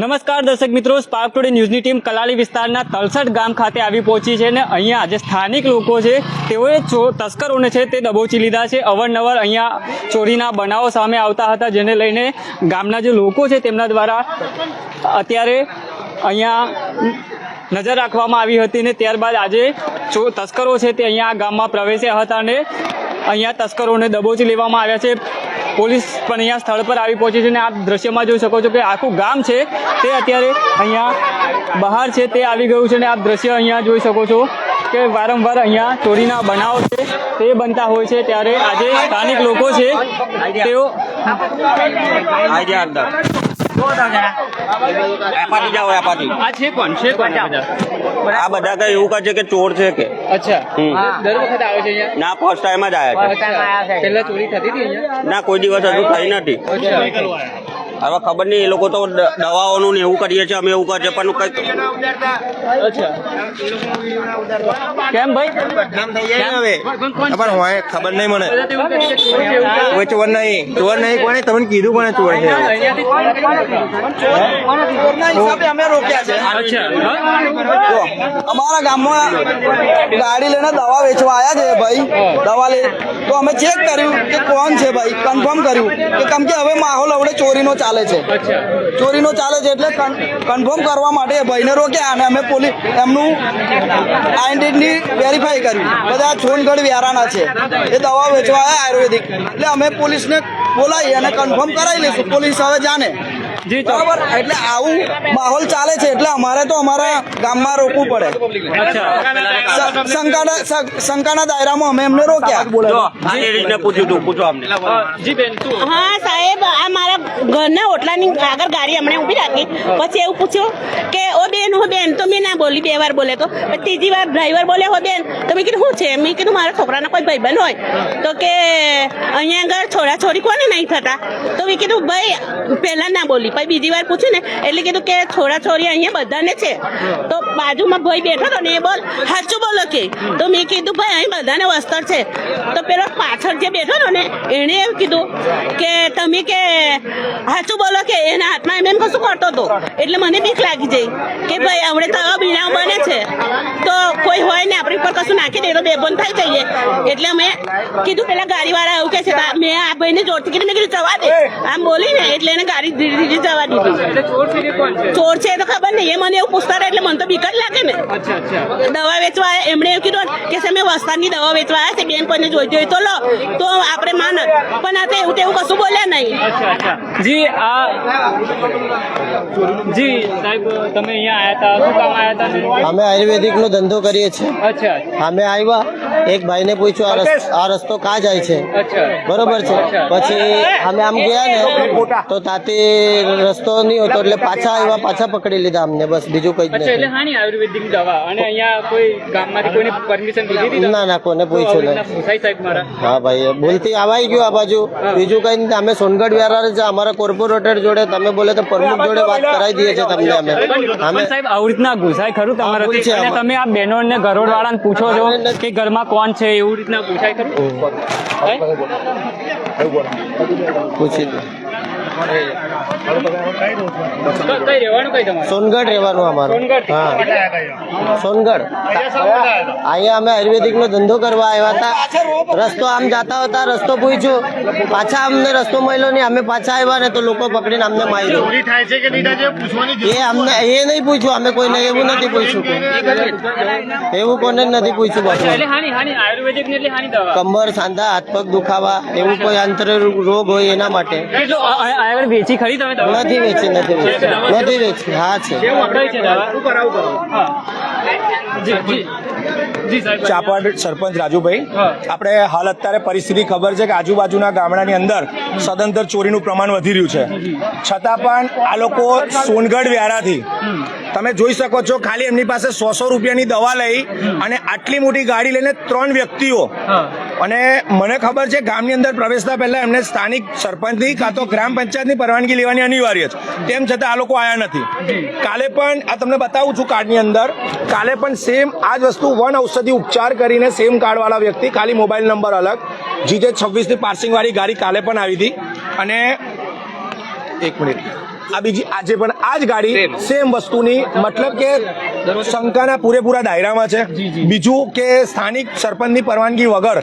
નમસ્કાર દર્શક મિત્રો સ્પાર્ક ટુડે ન્યૂઝની ટીમ કલાલી વિસ્તારના તલસઠ ગામ ખાતે આવી પહોંચી છે અને અહીંયા જે સ્થાનિક લોકો છે, તેઓએ તસ્કરોને છે તે દબોચી લીધા છે. અવારનવાર અહીંયા ચોરીના બનાવો સામે આવતા હતા, જેને લઈને ગામના જે લોકો છે તેમના દ્વારા અત્યારે અહીંયા નજર રાખવામાં આવી હતી ને ત્યારબાદ આજે તસ્કરો છે તે અહીંયા ગામમાં પ્રવેશ્યા હતા અને અહીંયા તસ્કરોને દબોચી લેવામાં આવ્યા છે. પોલીસ પણ અહીંયા સ્થળ પર આવી પહોંચી છે અને આપ દ્રશ્યમાં જોઈ શકો છો કે આખું ગામ છે તે અત્યારે અહીંયા બહાર છે તે આવી ગયું છે અને આપ દ્રશ્ય અહીંયા જોઈ શકો છો કે વારંવાર અહીંયા ચોરીના બનાવો છે, તે બનતા હોય છે ત્યારે આજે સ્થાનિક લોકો છે, તેઓ જાઓ આ છે કોણ? છે કોણ આ બધા? કઈ એવું કહે છે કે ચોર છે કે? અચ્છા. દર વખત આવે છે અહીંયા? ના ફર્સ્ટ ટાઈમ જ આવ્યા છે. પહેલા ચોરી થતી હતી ના કોઈ દિવસ હજુ થઈ નથી. હવે ખબર નહીં એ લોકો તો દવાઓનું ને એવું કરીએ છીએ અમે એવું કરીએ પણ કઈ કેમ ભાઈ? પણ હોય ખબર નહીં મને. કોઈ ચોર નહીં. ચોર નહીં કોને તમને કીધું કોને ચોર છે? અમારા ગામમાં ગાડી લઈને દવા વેચવા આવ્યા છે ભાઈ. દવા લે. તો અમે ચેક કર્યું કે કોણ છે ભાઈ? કન્ફર્મ કર્યું કે કેમ કે હવે માહોલ હવે ચોરીનો ચાલે છે. ચોરીનો ચાલે છે એટલે કન્ફર્મ કરવા માટે ભાઈને રોક્યા અને અમે પોલીસ એમનું આઈડેન્ટિટી વેરીફાઈ કર્યું. બધા છોનગઢ વ્યારાના છે. એ દવા વેચવા આવ્યા આયુર્વેદિક. એટલે અમે પોલીસને બોલાવી અને કન્ફર્મ કરાવી લઈશું. પોલીસ હવે જાણે. બરાબર. એટલે આવું માહોલ ચાલે છે એટલે અમારે તો અમારા ગામમાં રોકવું પડે. શંકાના શંકાના દાયરામાં અમે એમને રોક્યા. હા સાહેબ આ મારા ઘરના ઓટલાની આગળ ગાડી હમણાં ઊભી રાખી. પછી એવું પૂછ્યું કે ઓ બેન હો બેન તો મેં ના બોલી બે વાર બોલે તો. ત્રીજી વાર ડ્રાઈવર બોલે હો બેન તો મેં કીધું શું છે? મેં કીધું મારા છોકરાના કોઈ ભાઈબંધ હોય. તો કે અહીંયા આગળ છોડા છોડી કોને નહીં થતા? તો મેં કીધું ભાઈ પહેલાં ના બોલી. પછી બીજી વાર પૂછ્યું ને, એટલે કીધું કે થોડા છોરી અહીંયા બધાને છે. તો બાજુમાં ભાઈ બેઠો હતો ને એ બોલ, સાચું બોલો કે? તો મેં કીધું, ભાઈ, અહીં બધાને વસ્ત્ર છે. તો પેલો પાછળ જે બેઠો હતો ને, એણે એવું કીધું કે, તમે કે, સાચું બોલો કે, એના હાથમાં એમ એમ કશું કરતો હતો. એટલે મને બીક લાગી જઈ કે, ભાઈ આપણે તો આવા બીણાવ બને છે. તો કોઈ હોય ને, આપણી પર કશું નાખી દે તો બેબંધ થઈ જઈએ. એટલે અમે કીધું, પેલા ગાડીવાળા એવું કે છે, મેં આ ભાઈને જોડતી કીધું, મેં કીધું, જવા દે. આમ બોલી ને એટલે એને ગાડી ધીરે ધીરે જવા દીધી ચોર છે કે કોણ છે? ચોર છે એ તો ખબર નહીં. એ મને એવું પૂછતા રહે એટલે મને તો બીક જ લાગે ને. અચ્છા અચ્છા. દવા વેચવા આયા- એમણે એવું કીધું કે તમે વસ્તારની દવા વેચવા આવ્યા છે. બેન કોઈને જોઈ જોઈ તો લો. તો આપણે માન પણ આ તો એવું તેવું કશું બોલ્યા નહીં. અચ્છા અચ્છા. જી આ જી સાહેબ તમે અહીંયા આવ્યા હતા. શું કામ આવ્યા હતા? અમે આયુર્વેદિક નો ધંધો કરીએ છીએ. અચ્છા. અમે આવ્યા. એક ભાઈને પૂછ્યું આ રસ્તો આ રસ્તો કા જાય છે બરોબર છે પછી અમે આમ ગયા ને તો તાતે રસ્તો નહીં હતો એટલે પાછા આવ્યા પાછા પકડી લીધા અમને બસ બીજું કઈ જ હાની આયુર્વેદિક દવા અને અહીંયા કોઈ ગામમાંથી કોઈને પરમિશન લીધી હતી ના ના કોને પૂછ્યું નહીં હા ભાઈ ભૂલથી આવાઈ ગયું આ બાજુ બીજું કઈ નહીં અમે સોનગઢ વ્યારા છે અમારા કોર્પોરેટર જોડે તમે બોલે તો પ્રમુખ જોડે વાત કરાવી દઈએ છીએ તમને અમે અમે સાહેબ આવું રીતના ઘુસાય ખરું તમારે. તમે આ બહેનો ને ઘરોડ વાળાને પૂછો છો કે ઘરમાં કોણ છે એવું રીતના પૂછાય ખરું? પૂછી સોનગઢ રહેવાનું અમારું. સોનગઢ હા. સોનગઢ. અહીંયા અમે આયુર્વેદિક નો ધંધો કરવા આવ્યા હતા. રસ્તો આમ જતા હતા રસ્તો પૂછ્યો. પાછા અમને રસ્તો મળ્યો નહીં. અમે પાછા આવ્યા ને તો લોકો પકડીને અમને માર્યો. એ અમને એ નહીં પૂછ્યું. અમે કોઈને એવું નથી પૂછ્યું. એવું કોને જ નથી પૂછ્યું દવા. કમર સાંધા હાથ પગ દુખાવા એવું કોઈ આંતર રોગ હોય એના માટે. આગળ વેચી ખરી તમે નથી વેચી નથી વેચી. નથી વેચી હા છે. ચાપડ સરપંચ રાજુભાઈ આપણે હાલ અત્યારે પરિસ્થિતિ ખબર છે કે આજુબાજુના ગામડાની અંદર સદંતર ચોરીનું પ્રમાણ વધી રહ્યું છે. છતાં પણ આ લોકો સોનગઢ વ્યારાથી તમે જોઈ શકો છો ખાલી એમની પાસે સો સો રૂપિયાની દવા લઈ અને આટલી મોટી ગાડી લઈને ત્રણ વ્યક્તિઓ અને મને ખબર છે ગામની અંદર પ્રવેશતા પહેલા એમને સ્થાનિક સરપંચની કાં તો ગ્રામ પંચાયતની પરવાનગી લેવાની અનિવાર્ય છે. તેમ છતાં આ લોકો આવ્યા નથી. કાલે પણ આ તમને બતાવું છું કાર્ડની અંદર. કાલે પણ સેમ આ જ વસ્તુ વન ઔષધિ ઉપચાર કરીને સેમ કાર્ડવાળા વ્યક્તિ ખાલી મોબાઈલ નંબર અલગ. જીજે છવ્વીસની પાર્સિંગવાળી ગાડી કાલે પણ આવી હતી. અને એક મિનિટ. આ બીજી આજે પણ આ જ ગાડી સેમ વસ્તુની મતલબ કે શંકાના પૂરેપૂરા દાયરામાં છે. બીજું કે સ્થાનિક સરપંચની પરવાનગી વગર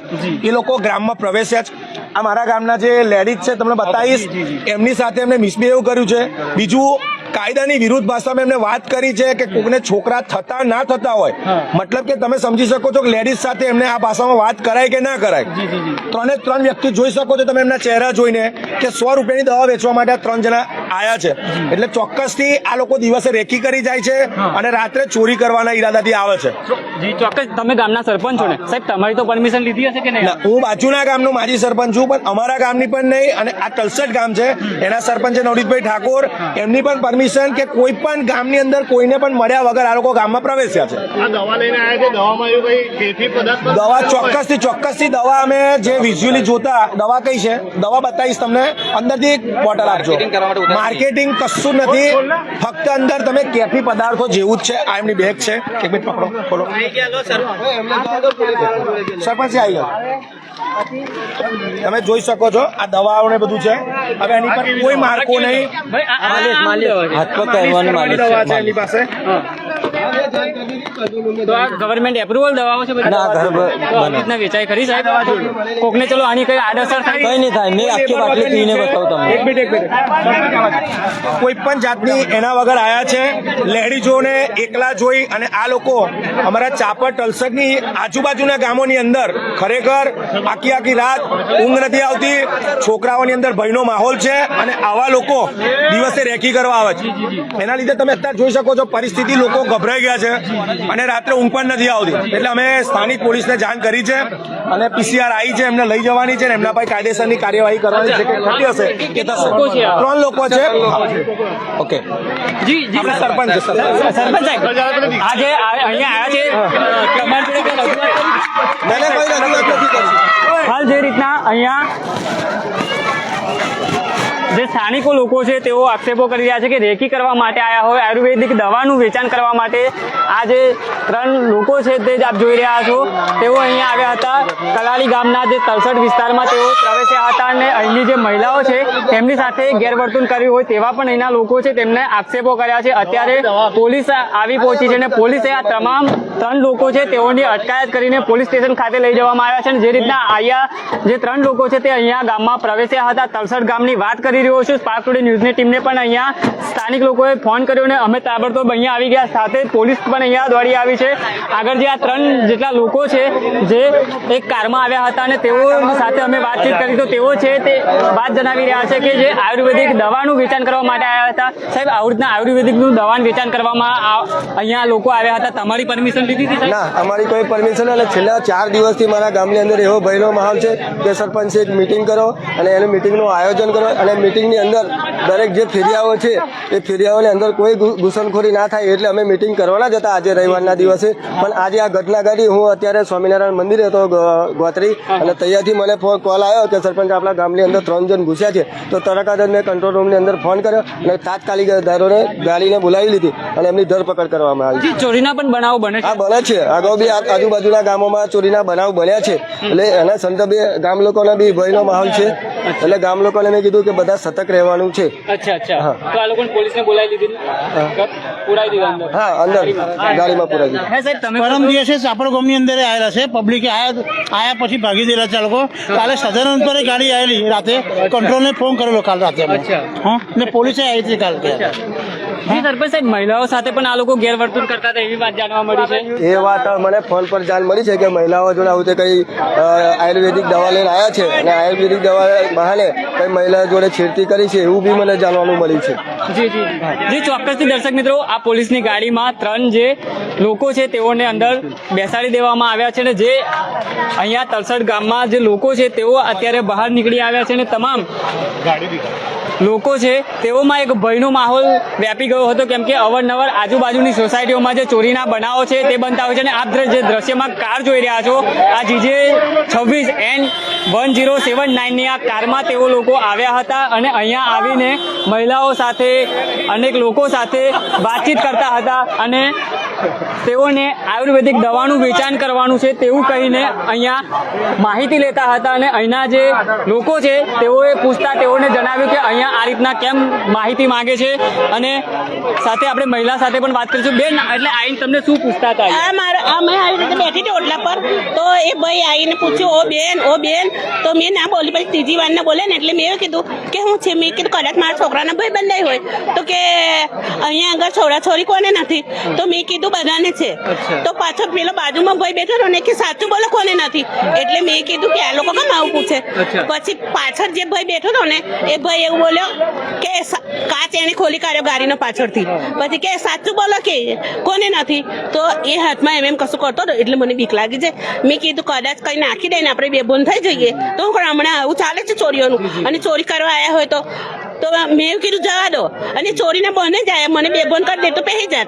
એ લોકો ગ્રામમાં પ્રવેશ્યા છે આ મારા ગામના જે લેડીઝ છે તમને બતાવીશ. એમની સાથે એમને મિસબિહેવ કર્યું છે. બીજું કાયદાની વિરુદ્ધ ભાષામાં એમને વાત કરી છે કે કોકને છોકરા થતા ના થતા હોય. મતલબ કે તમે સમજી શકો છો કે લેડીઝ સાથે એમને આ ભાષામાં વાત કરાય કે ના કરાય. ત્રણે ત્રણ વ્યક્તિ જોઈ શકો છો તમે એમના ચહેરા જોઈને કે સો રૂપિયાની દવા વેચવા માટે ત્રણ જણા આયા છે. એટલે ચોક્કસથી આ લોકો દિવસે રેકી કરી જાય છે અને રાત્રે ચોરી કરવાના ઈરાદાથી આવે છે. જી ચોક્કસ. તમે ગામના સરપંચ છો ને. સાહેબ તમારી તો પરમિશન લીધી હશે કે નહીં? હું બાજુના ગામનો માજી સરપંચ છું પણ અમારા ગામની પણ નહીં અને આ તલસટ ગામ છે. એના સરપંચ છે નવનીતભાઈ ઠાકોર. એમની પણ પરમિશન કે કોઈ પણ ગામની અંદર કોઈને પણ મળ્યા વગર આ લોકો ગામમાં પ્રવેશ્યા છે. દવા લઈને આવ્યા છે? દવામાં એવું કઈ કેફી પદાર્થ દવા ચોક્કસથી ચોક્કસથી દવા અમે જે વિઝ્યુઅલી જોતા દવા કઈ છે? દવા બતાવીશ તમને. અંદરથી એક બોટલ આપજો. માર્કેટિંગ કશું નથી. ફક્ત અંદર તમે કેફી પદાર્થો જેવું જ છે. આ એમની બેગ છે. એક મિનિટ પકડો ખોલો. સરપંચ આવી ગયો તમે જોઈ શકો છો આ દવાઓ ને બધું છે. હવે એની પર કોઈ માર્કો નહીં. હાથ તો કહેવાનું છે એની પાસે. તો આ ગવર્મેન્ટ એપ્રુવલ દવાઓ છે બધી? રીતના વેચાઈ ખરી સાહેબ? કોકને ચલો આની કઈ આડઅસર થાય? કઈ નહીં થાય મેં આખી બાટલી પીને બતાવું તમને. એક મિનિટ એક મિનિટ. કોઈ પણ જાતની એના વગર આયા છે લેડીઝોને એકલા જોઈ અને આ લોકો અમારા ચાપર ટલસકની આજુબાજુના ગામોની અંદર ખરેખર આખી આખી રાત ઊંઘ નથી આવતી છોકરાઓની અંદર ભયનો માહોલ છે અને આવા લોકો દિવસે રેકી કરવા આવે છે. એના લીધે તમે અત્યારે જોઈ શકો છો પરિસ્થિતિ લોકો ગભરાઈ ગયા છે અને રાત્રે ઊંઘ પણ નથી આવતી. એટલે અમે સ્થાનિક પોલીસને જાણ કરી છે અને પીસીઆર આવી છે એમને લઈ જવાની છે એમના પાસે કાયદેસરની કાર્યવાહી કરવાની છે કે ખોટી હશે કે ત્રણ લોકો છે. ઓકે. જી જી. સરપંચ સરપંચ. સરપંચ સાહેબ આજે અહીંયા આવ્યા છે. તમારી જોડે કોઈ રજૂઆત કરી? મેં કોઈ રજૂઆત નથી કરી. હાલ જે રીતના અહીંયા જે સ્થાનિકો લોકો છે તેઓ આક્ષેપો કરી રહ્યા છે કે રેકી કરવા માટે આવ્યા હોય, આયુર્વેદિક દવાનું વેચાણ કરવા માટે. આ જે ત્રણ લોકો છે તે જ આપ જોઈ રહ્યા છો. તેઓ અહીંયા આવ્યા હતા. કલાલી ગામના જે તલસટ વિસ્તારમાં તેઓ પ્રવેશ્યા હતા અને અહીંની જે મહિલાઓ છે તેમની સાથે ગેરવર્તન કર્યું હોય તેવા પણ અહીંના લોકો છે તેમને આક્ષેપો કર્યા છે. અત્યારે પોલીસ આવી પહોંચી છે અને પોલીસે આ તમામ ત્રણ લોકો છે તેઓની અટકાયત કરીને પોલીસ સ્ટેશન ખાતે લઈ જવામાં આવ્યા છે અને જે રીતના અહીંયા જે ત્રણ લોકો છે તે અહીંયા ગામમાં પ્રવેશ્યા હતા. તલસટ ગામની વાત કરી રહ્યો છું. સ્પાર્ક ટુડે ન્યૂઝની ટીમને પણ અહીંયા સ્થાનિક લોકોએ ફોન કર્યો અને અમે તાબડતોબ અહીંયા આવી ગયા. સાથે પોલીસ પણ અહીંયા દોડી આવી છે. આગળ જે આ ત્રણ જેટલા લોકો છે, જે એક કારમાં આવ્યા હતા અને તેઓ સાથે અમે વાતચીત કરી. તો તેઓ છે તે વાત જણાવી રહ્યા છે કે જે આયુર્વેદિક દવાનું વેચાણ કરવા માટે આવ્યા હતા. સાહેબ આવી આયુર્વેદિકનું દવાનું વેચાણ કરવામાં અહીંયા લોકો આવ્યા હતા. તમારી પરમિશન લીધી હતી ના, અમારી કોઈ પરમિશન અને છેલ્લા ચાર દિવસથી મારા ગામની અંદર એવો ભયનો માહોલ છે કે સરપંચ એક મિટિંગ કરો અને એનું મિટિંગનું આયોજન કરો અને મિટિંગની અંદર દરેક જે ફેરિયાઓ છે એ ફેરિયાઓની અંદર કોઈ ઘૂસણખોરી ના થાય એટલે અમે મિટિંગ કરવાના જ હતા આજે રવિવારના દિવસે. પણ આજે આ ઘટના ઘટી હું અત્યારે સ્વામિનારાયણ મંદિરે હતો ગોત્રી અને તૈયારથી મને ફોન કોલ આવ્યો કે સરપંચ આપણા ગામની અંદર ત્રણ જણ ઘૂસ્યા છે. તો તરત જ મેં કંટ્રોલ રૂમની અંદર ફોન કર્યો અને તાત્કાલિક દારોને ગાડીને બોલાવી લીધી અને એમની ધરપકડ કરવામાં આવી. ચોરીના પણ બનાવો બને છે. આ બને છે. અગાઉ બી આજુબાજુના ગામોમાં ચોરીના બનાવ બન્યા છે. એટલે એના સંદર્ભે ગામ લોકોના બી ભયનો માહોલ છે. એટલે ગામ લોકોને મેં કીધું કે બધા સતર્ક રહેવાનું છે. અચ્છા અચ્છા. તો આ લોકોને પોલીસને બોલાવી લીધી પુરાઈ દીધા અંદર? હા અંદર. ગાડીમાં. પુરાઈ દીધું. હા સાહેબ તમે પરમ દિવસે સાપડ ગામની અંદર આવેલા છે પબ્લિકે આયા આયા પછી ભાગી દેલા છે લોકો. કાલે સદાનંદ પર ગાડી આવેલી રાતે. કંટ્રોલને ફોન કરેલો કાલ રાતે અચ્છા. હા ને પોલીસે આવી હતી કાલ જી સરપંચ સાહેબ મહિલાઓ સાથે પણ આ લોકો ગેરવર્તન કરતા હતા એવી વાત જાણવા મળી છે. એ વાત મને ફોન પર જાણ મળી છે કે મહિલાઓ જોડે આવું તે કઈ આયુર્વેદિક દવા લઈને આવ્યા છે? અને આયુર્વેદિક દવા બહાને કઈ મહિલા જોડે છેડતી કરી છે એવું બી મને જાણવાનું મળ્યું છે. જી જી. જી ચોક્કસથી દર્શક મિત્રો આ પોલીસની ગાડીમાં ત્રણ જે લોકો છે તેઓને અંદર બેસાડી દેવામાં આવ્યા છે અને જે અહીંયા તલસડ ગામમાં જે લોકો છે તેઓ અત્યારે બહાર નીકળી આવ્યા છે અને તમામ લોકો છે, તેઓમાં એક ભયનો માહોલ વ્યાપી ગયો હતો, કેમ કે અવારનવાર આજુબાજુની સોસાયટીઓમાં જે ચોરીના બનાવો છે, તે બનતા હોય છે અને આપ જે દ્રશ્યમાં કાર જોઈ રહ્યા છો, આ જીજે છવ્વીસ એન વન જીરો સેવન નાઇનની આ કારમાં તેઓ લોકો આવ્યા હતા અને અહીંયા આવીને મહિલાઓ સાથે, અનેક લોકો સાથે વાતચીત કરતા હતા અને તેઓને આયુર્વેદિક દવાનું વેચાણ કરવાનું છે તેવું કહીને અહીંયા માહિતી લેતા હતા અને અહીંના જે લોકો છે, તેઓએ પૂછતા, તેઓને જણાવ્યું કે અહીંયા આ રીતના કેમ માહિતી માંગે છે અને સાથે આપણે મહિલા સાથે પણ વાત કરીશું. બેન, એટલે આઈને તમને શું પૂછતા હતા અમે આવી રીતે બેઠી હતી ઓટલા પર, તો એ ભાઈ આવીને પૂછ્યું, ઓ બેન ઓ બેન. તો મેં ના બોલી, પછી ત્રીજી વાર ના બોલે ને એટલે મેં એવું કીધું કે હું છે, મેં કીધું કદાચ મારા છોકરાના ભાઈ બંધાઈ હોય. તો કે અહીંયા આગળ છોરા છોરી કોને નથી? તો મેં કીધું બધાને છે. તો પાછો પેલો બાજુમાં ભાઈ બેઠો ને કે સાચું બોલો કોને નથી. એટલે મેં કીધું કે આ લોકો કેમ આવું પૂછે? પછી પાછળ જે ભાઈ બેઠો હતો ને એ ભાઈ એવું બોલ્યો કે કાચ એને ખોલી કાઢ્યો ગાડીનો પાછળથી. પછી કે સાચું બોલો કે કોને નથી? તો એ હાથમાં એમ એમ કશું કરતો હતો એટલે મને બીક લાગી છે. મેં કીધું કદાચ કઈ નાખી દે ને આપણે બેબોન થઈ જઈએ. તો હમણાં આવું ચાલે છે ચોરીઓનું. અને ચોરી કરવા આવ્યા હોય તો તો મેં એવું કીધું જવા દો. અને છોરીને બને જાય મને બેબોન કરી દે તો પહેરી જાત.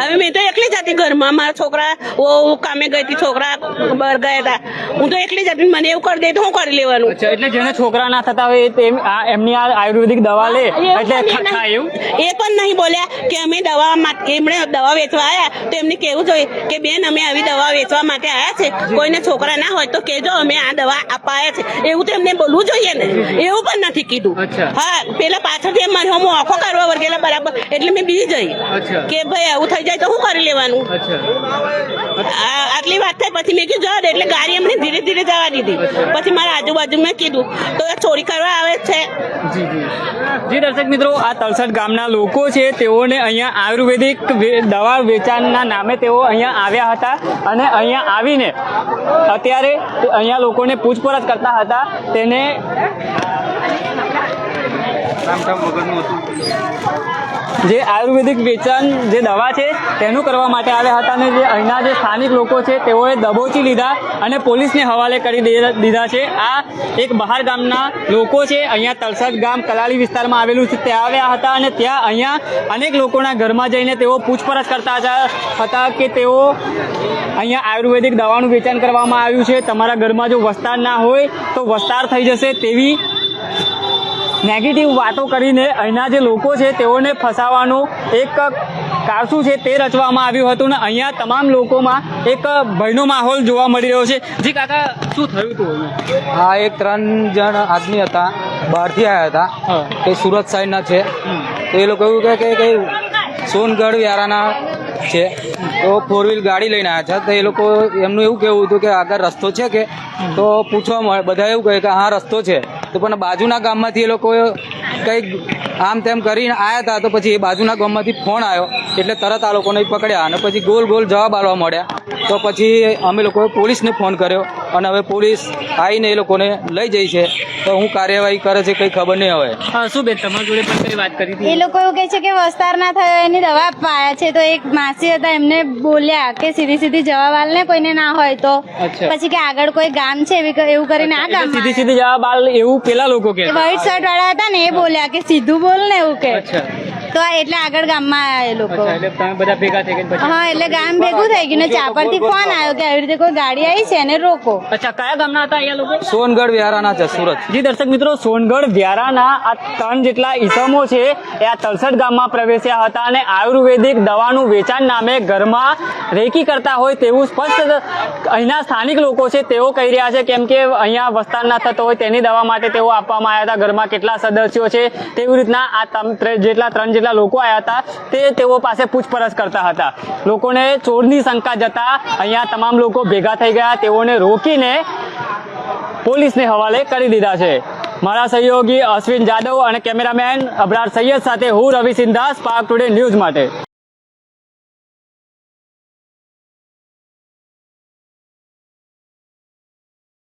હવે મેં તો એકલી જ હતી ઘરમાં. મારા છોકરા ઓ કામે ગઈ હતી છોકરા બહાર ગયા હતા. હું તો એકલી જ હતી. મને એવું કરી દે તો હું કરી લેવાનું. એટલે જેને છોકરા ના થતા હોય એ એમની આ આયુર્વેદિક દવા લે. એટલે એ પણ નહીં બોલ્યા કે અમે દવા એમણે દવા વેચવા આવ્યા તો એમને કેવું જોઈએ કે બેન અમે આવી દવા વેચવા માટે આવ્યા છે. કોઈને છોકરા ના હોય તો કેજો અમે આ દવા અપાયા છે. એવું તો એમને બોલવું જોઈએ ને. એવું પણ નથી કીધું. હા પેલા પાછળથી એમ મારે હું આંખો કરવા વર્ગેલા બરાબર. એટલે મેં બી જઈ. કે ભાઈ આવું થઈ જાય તો શું કરી લેવાનું? આ- આટલી વાત થાય પછી મેં કીધું જડ એટલે ગાડી એમને ધીરે ધીરે જવા દીધી. પછી મારા આજુબાજુ મેં કીધું તો એ ચોરી કરવા આવે છે. જી દર્શક મિત્રો આ તલસઠ ગામના લોકો છે તેઓને અહીંયા આયુર્વેદિક વે- દવા વેચાણના નામે તેઓ અહીંયા આવ્યા હતા અને અહીંયા આવીને અત્યારે અહીંયા લોકોને પૂછપરછ કરતા હતા. તેને જે આયુર્વેદિક વેચાણ જે દવા છે, તેનું કરવા માટે આવ્યા હતા અને જે અહીંના જે સ્થાનિક લોકો છે, તેઓએ દબોચી લીધા અને પોલીસને હવાલે કરી દીધા છે. આ એક બહાર ગામના લોકો છે, અહીંયા તલસદ ગામ કલાલી વિસ્તારમાં આવેલું છે. ત્યાં આવ્યા હતા અને ત્યાં અહીંયા અનેક લોકોના ઘરમાં જઈને તેઓ પૂછપરછ કરતા હતા હતા કે તેઓ અહીંયા આયુર્વેદિક દવાનું વેચાણ કરવામાં આવ્યું છે. તમારા ઘરમાં જો વસ્તાર ના હોય, તો વસ્તાર થઈ જશે તેવી નેગેટિવ વાતો કરીને અહીંના જે લોકો છે તેઓને ફસાવાનું એક કારસું છે તે રચવામાં આવ્યું હતું ને અહીંયા તમામ લોકોમાં એક ભયનો માહોલ જોવા મળી રહ્યો છે. જી કાકા શું થયું હતું હા એક ત્રણ જણ આદમી હતા બહારથી આવ્યા હતા. તે સુરત સાઈડના છે. તે એ લોકો એવું કહે કે કે સોનગઢ વ્યારાના છે. તો ફોર વ્હીલ ગાડી લઈને આવ્યા છે. તો એ લોકો એમનું એવું કહેવું હતું કે આગળ રસ્તો છે કે? તો પૂછવા મળે બધા એવું કહે કે હા રસ્તો છે. તો પણ બાજુના ગામમાંથી એ લોકો કંઈક આમ તેમ કરીને આવ્યા હતા તો પછી એ બાજુના ગામમાંથી ફોન આવ્યો એટલે તરત આ લોકોને પકડ્યા અને પછી ગોલ ગોલ જવાબ આલવા મળ્યા. તો પછી અમે લોકોએ પોલીસને ફોન કર્યો અને હવે પોલીસ આવીને એ લોકોને લઈ જઈ છે. તો હું કાર્યવાહી કરે છે કંઈ ખબર નહીં હવે. શું બેન તમારી જોડે પણ કઈ વાત કરી એ લોકો એવું કહે છે કે વસ્તાર ના થયો એની દવા આપવા આવ્યા છે. તો એક માસી હતા એમને બોલ્યા કે સીધી સીધી જવાબ ને કોઈને ના હોય તો. પછી કે આગળ કોઈ ગામ છે એવી- એવું કરીને આ ગામ સીધી સીધી જવાબ આલ એવું પેલા લોકો કે વ્હાઈટ શર્ટ વાળા હતા ને એ બોલ્યા કે સીધું બોલ ને એવું કે અચ્છા તો એટલે આગળ ગામમાં આવ્યા એ લોકો. અચ્છા એટલે તમે બધા ભેગા થઈ ગયા પછી હા એટલે ગામ ભેગું થઈ ગયું ને ચાપરથી ફોન આવ્યો કે આવી રીતે કોઈ ગાડી આવી છે એને રોકો. અચ્છા કયા ગામના હતા અહીંયા લોકો? સોનગઢ વ્યારાના છે સુરત. જી દર્શક મિત્રો સોનગઢ વ્યારાના આ ત્રણ જેટલા ઈસમો છે એ આ તલસઠ ગામમાં પ્રવેશ્યા હતા અને આયુર્વેદિક દવાનું વેચાણ નામે ઘરમાં રેકી કરતા હોય તેવું સ્પષ્ટ અહીંના સ્થાનિક લોકો છે તેઓ કહી રહ્યા છે કેમ કે અહીંયા વસ્તાર ના થતો હોય તેની દવા માટે તેઓ આપવામાં આવ્યા હતા. ઘરમાં કેટલા સદસ્યો છે તેવી રીતના આ જેટલા ત્રણ જેટલા લોકો આવ્યા હતા, તે તેઓ પાસે પૂછપરછ કરતા હતા. લોકોને ચોરની શંકા જતા અહીંયા તમામ લોકો ભેગા થઈ ગયા, તેઓને રોકીને પોલીસને હવાલે કરી દીધા છે. મારા સહયોગી અશ્વિન જાદવ અને કેમેરામેન અબરાર સૈયદ સાથે હું રવિ સિંધાસ પાર્ક ટુડે ન્યૂઝ માટે.